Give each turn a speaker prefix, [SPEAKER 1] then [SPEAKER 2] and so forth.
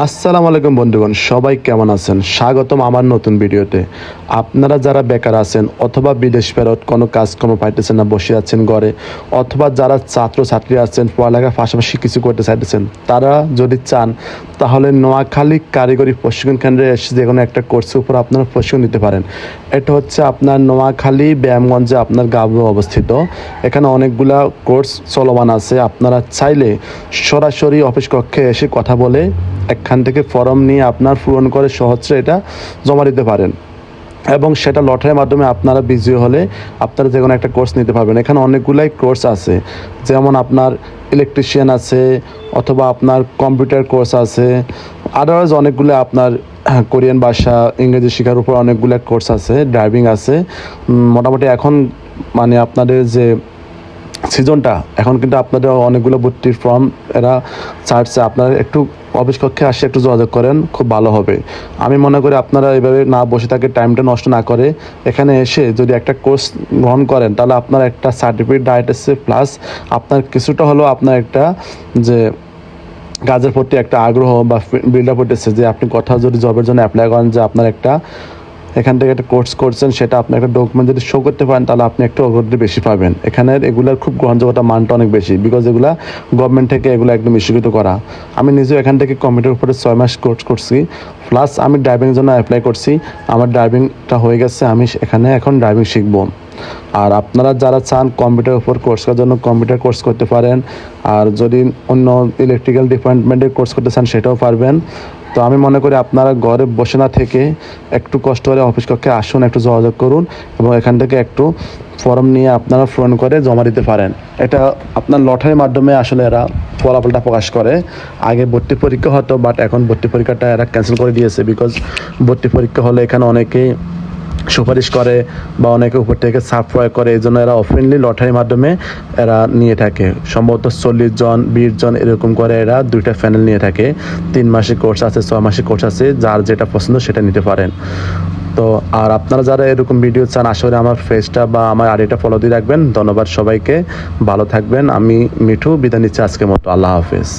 [SPEAKER 1] আসসালামু আলাইকুম বন্ধুগণ, সবাই কেমন আছেন? স্বাগতম আমার নতুন ভিডিওতে। আপনারা যারা বেকার আছেন অথবা বিদেশ ফেরত কোনো কাজকর্ম পাইতেছেন না, বসে আছেন ঘরে, অথবা যারা ছাত্র ছাত্রী আছেন, পড়ালেখার পাশাপাশি কিছু করতে চাইতেছেন, তারা যদি চান তাহলে নোয়াখালী কারিগরি প্রশিক্ষণ কেন্দ্রে এসে যে কোনো একটা কোর্সের উপর আপনারা প্রশিক্ষণ নিতে পারেন। এটা হচ্ছে আপনার নোয়াখালী, ব্যায়ামগঞ্জে আপনার গাবু অবস্থিত। এখানে অনেকগুলা কোর্স চলমান আছে। আপনারা চাইলে সরাসরি অফিস কক্ষে এসে কথা বলে এখান থেকে ফর্ম নিয়ে আপনার পূরণ করে সহজে এটা জমা দিতে পারেন। এবং সেটা লটারির মাধ্যমে আপনারা বিজয়ী হলে আপনারা যে কোনো একটা কোর্স নিতে পারবেন। এখানে অনেকগুলাই কোর্স আছে। যেমন আপনার ইলেকট্রিশিয়ান আছে অথবা আপনার কম্পিউটার কোর্স আছে। আদারওয়াইজ অনেকগুলো আপনার হ্যাঁ, কোরিয়ান ভাষা ইংরেজি শেখার উপর অনেকগুলো কোর্স আছে ড্রাইভিং আছে। মোটামুটি এখন মানে আপনাদের যে সিজনটা এখন কিন্তু আপনাদের অনেকগুলো ভর্তির ফর্ম এরা ছাড়ছে। আপনারা একটু অফিস কক্ষে আসে একটু যোগাযোগ করেন, খুব ভালো হবে। আমি মনে করি আপনারা এভাবে না বসে থাকে, টাইমটা নষ্ট না করে এখানে এসে যদি একটা কোর্স গ্রহণ করেন, তাহলে আপনার একটা সার্টিফিকেট ডায়েট এসে প্লাস আপনার কিছুটা হলেও আপনার একটা যে কাজের প্রতি একটা আগ্রহ বা বিল্ড আপ উঠেছে যে আপনি কথা যদি জবের জন্য অ্যাপ্লাই করেন যে আপনার একটা এখান থেকে একটা কোর্স করছেন, সেটা আপনি একটা ডকুমেন্ট যদি শো করতে পারেন, তাহলে আপনি একটু অগ্রগতি বেশি পাবেন। এখানের এগুলোর খুব গ্রহণযোগ্যতা মানটা অনেক বেশি বিকজ এগুলো গভর্নমেন্ট থেকে এগুলো একদম ইস্যুকৃত করা। আমি নিজেও এখান থেকে কম্পিউটার উপরে ছয় মাস কোর্স করছি প্লাস আমি ড্রাইভিংয়ের জন্য অ্যাপ্লাই করছি। আমার ড্রাইভিংটা হয়ে গেছে, আমি এখানে এখন ড্রাইভিং শিখব। আর আপনারা যারা চান কম্পিউটার উপর কোর্স করার জন্য কম্পিউটার কোর্স করতে পারেন, আর যদি অন্য ইলেকট্রিক্যাল ডিপার্টমেন্টের কোর্স করতে চান সেটাও পারবেন। তো আমি মনে করি আপনারা ঘরে বসে না থেকে একটু কষ্ট করে অফিস কক্ষে আসুন, একটু যোগাযোগ করুন এবং এখান থেকে একটু ফর্ম নিয়ে আপনারা ফোন করে জমা দিতে পারেন। এটা আপনার লটারির মাধ্যমে আসলে এরা ফলাফলটা প্রকাশ করে। আগে ভর্তি পরীক্ষা হতো বাট এখন ভর্তি পরীক্ষাটা এরা ক্যান্সেল করে দিয়েছে বিকজ ভর্তি পরীক্ষা হলে এখানে অনেকেই সুপারিশ করে বা অনেকে উপর থেকে সাফ প্রয়োগ করে, এই জন্য এরা অফেনলি লটারির মাধ্যমে এরা নিয়ে থাকে। সম্ভবত চল্লিশ জন, বিশ জন এরকম করে এরা দুইটা প্যানেল নিয়ে থাকে। তিন মাসের কোর্স আছে, ছয় মাসের কোর্স আছে, যার যেটা পছন্দ সেটা নিতে পারেন। তো আর আপনারা যারা এরকম ভিডিও চান আসলে আমার ফেসটা বা আমার আইডিটা ফলো দিয়ে রাখবেন। ধন্যবাদ সবাইকে, ভালো থাকবেন। আমি মিঠু, বিদায় নিচ্ছি আজকের মতো। আল্লাহ হাফেজ।